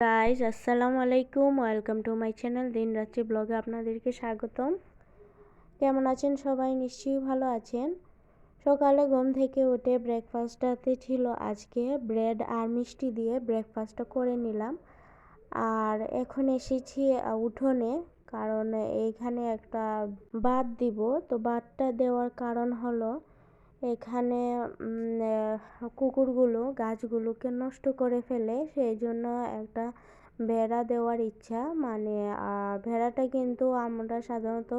Guys আসসালামু আলাইকুম welcome to my channel দিন রাত্রি ব্লগে আপনাদেরকে স্বাগতম। কেমন আছেন সবাই? নিশ্চয়ই ভালো আছেন। সকালে ঘুম থেকে উঠে ব্রেকফাস্টটাতে ছিল আজকে। ব্রেড আর মিষ্টি দিয়ে ব্রেকফাস্টটা করে নিলাম। আর এখন এসেছি উঠোনে। কারণ এইখানে একটা বাদ দিব। তো বাদটা দেওয়ার কারণ হলো এখানে কুকুরগুলো গাছগুলোকে নষ্ট করে ফেলে। সেই জন্য একটা বেড়া দেওয়ার ইচ্ছা। মানে ভেড়াটা কিন্তু আমরা সাধারণত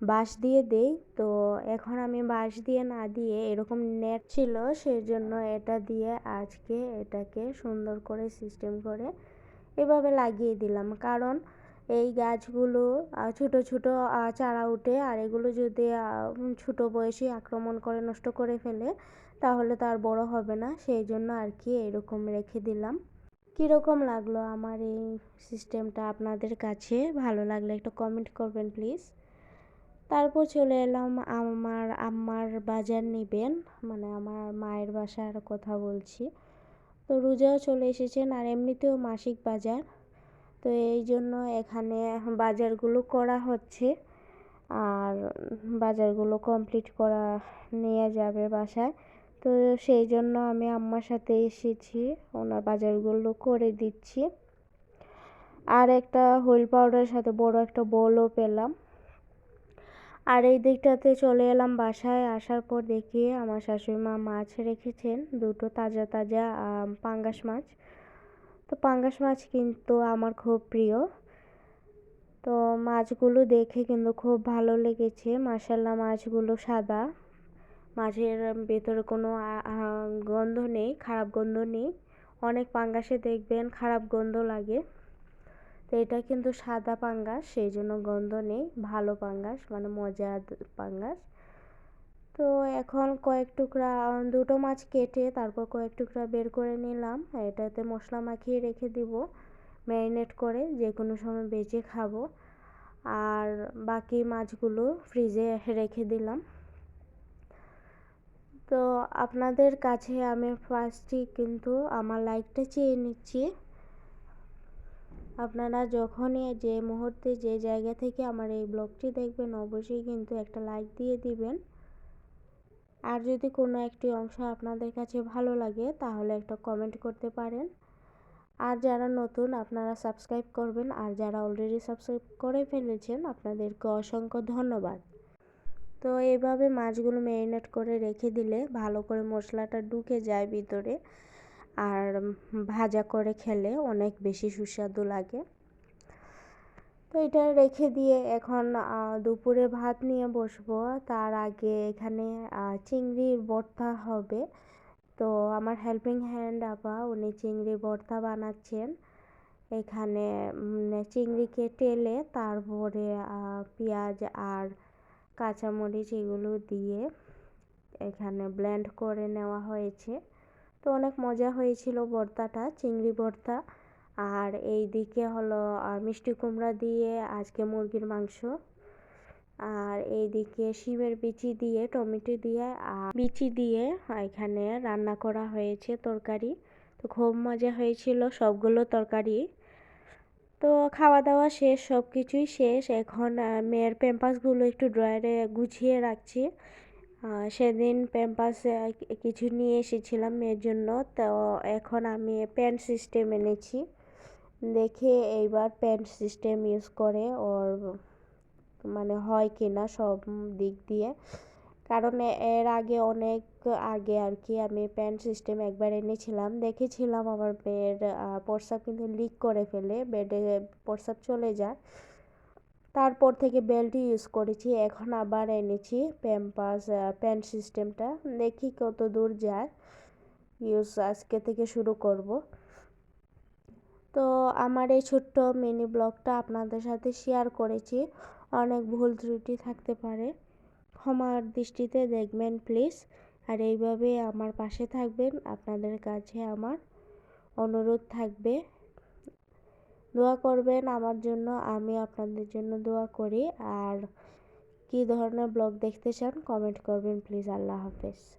বাঁশ দিয়ে দেই। তো এখন আমি বাঁশ দিয়ে না দিয়ে এরকম নেট ছিল সেই জন্য এটা দিয়ে আজকে এটাকে সুন্দর করে সিস্টেম করে এভাবে লাগিয়ে দিলাম। কারণ এই গাছগুলো ছোট ছোট চারা উঠে আর এগুলো যদি ছোট বয়সে আক্রমণ করে, নষ্ট করে ফেলে, তাহলে তার বড় হবে না। সেই জন্য আর কি এরকম রেখে দিলাম। কীরকম লাগল আমার এই সিস্টেমটা আপনাদের কাছে? ভালো লাগলে একটু কমেন্ট করবেন প্লিজ তারপর চলে এলাম আমার আম্মার বাজার নেবেন মানে আমার মায়ের বাসার কথা বলছি। তো রোজাও চলে এসেছেন আর এমনিতেও মাসিক বাজার। তো এই জন্য এখানে বাজারগুলো করা হচ্ছে। আর বাজারগুলো কমপ্লিট করা নিয়ে যাবে বাসায়। তো সেই জন্য আমি আম্মার সাথে এসেছি, ওনার বাজারগুলো করে দিচ্ছি। আর একটা হুইল পাউডারের সাথে বড় একটা বলও পেলাম। আর এই দিকটাতে চলে এলাম বাসায়, আসার পর দেখি আমার শাশুড়ি মা মাছ রেখেছেন, দুটো তাজা তাজা পাঙ্গাস মাছ। তো পাঙ্গাস মাছ কিন্তু আমার খুব প্রিয়। তো মাছগুলো দেখে কিন্তু খুব ভালো লেগেছে। মাসাল্লা মাছগুলো সাদা। মাছের ভেতরে কোনো গন্ধ নেই, খারাপ গন্ধ নেই। অনেক পাঙ্গাসে দেখবেন খারাপ গন্ধ লাগে। তো এটা কিন্তু সাদা পাঙ্গাস, সেই জন্য গন্ধ নেই। ভালো পাঙ্গাস মানে মজার পাঙ্গাস। তো এখন কয়েক টুকরা দুটো মাছ কেটে তারপর কয়েক টুকরা বের করে নিলাম। এটাতে মশলা মাখিয়ে রেখে দিব, ম্যারিনেট করে যে কোনো সময় বেজে খাব। আর বাকি মাছগুলো ফ্রিজে রেখে দিলাম। তো আপনাদের কাছে আমি ফার্স্টই কিন্তু আমার লাইকটা চেয়ে নিচ্ছি। আপনারা যখনই যে মুহূর্তে যে জায়গা থেকে আমার এই ব্লগটি দেখবেন, অবশ্যই কিন্তু একটা লাইক দিয়ে দিবেন। আর যদি কোনো একটি অংশ আপনাদের কাছে ভালো লাগে, তাহলে একটা কমেন্ট করতে পারেন। আর যারা নতুন, আপনারা সাবস্ক্রাইব করবেন। আর যারা অলরেডি সাবস্ক্রাইব করে ফেলেছেন, আপনাদেরকে অসংখ্য ধন্যবাদ। তো এইভাবে মাছগুলো ম্যারিনেট করে রেখে দিলে ভালো করে মশলাটা ঢুকে যায় ভিতরে। আর ভাজা করে খেলে অনেক বেশি সুস্বাদু লাগে। তো এটা রেখে দিয়ে এখন দুপুরে ভাত নিয়ে বসবো। তার আগে এখানে চিংড়ির ভর্তা হবে। তো আমার হেল্পিং হ্যান্ড আপা, উনি চিংড়ি ভর্তা বানাচ্ছেন। এখানে চিংড়িকে টেলে তারপরে পেঁয়াজ আর কাঁচামরিচ এগুলো দিয়ে এখানে ব্লেন্ড করে নেওয়া হয়েছে। তো অনেক মজা হয়েছিল ভর্তাটা, চিংড়ি ভর্তা। আর এই দিকে হলো মিষ্টি কুমড়া দিয়ে আজকে মুরগির মাংস। আর এইদিকে শিমের বিচি দিয়ে, টমেটো দিয়ে, আর বিচি দিয়ে এখানে রান্না করা হয়েছে তরকারি। তো খুব মজা হয়েছিল সবগুলো তরকারি। তো খাওয়া দাওয়া শেষ সব কিছুই শেষ। এখন মেয়ের প্যাম্পাসগুলো একটু ড্রয়ারে গুছিয়ে রাখছি। সেদিন প্যাম্পাস কিছু নিয়ে এসেছিলাম মেয়ের জন্য। তো এখন আমি প্যান্ট সিস্টেম এনেছি। দেখে এইবার প্যান্ট সিস্টেম ইউজ করে ওর মানে হয় কি না সব দিক দিয়ে। কারণ এর আগে অনেক আগে আর কি আমি প্যান্ট সিস্টেম একবার এনেছিলাম, দেখেছিলাম আমার মেয়ের প্রস্রাব কিন্তু লিক করে ফেলে বেডে প্রস্রাব চলে যায়। তারপর থেকে বেল্টই ইউজ করেছি, এখন আবার এনেছি প্যাম্পাস প্যান্ট সিস্টেমটা দেখি কত দূর যায়। ইউজ আজকে থেকে শুরু করব। তো আমার এই ছোট্ট মিনি ব্লগটা আপনাদের সাথে শেয়ার করেছি। অনেক ভুল ত্রুটি থাকতে পারে। ক্ষমার দৃষ্টিতে দেখবেন প্লিজ আর এইভাবে আমার পাশে থাকবেন, আপনাদের কাছে আমার অনুরোধ থাকবে। দোয়া করবেন আমার জন্য, আমি আপনাদের জন্য দোয়া করি। আর কি ধরনের ব্লগ দেখতে চান কমেন্ট করবেন প্লিজ আল্লাহ হাফেজ।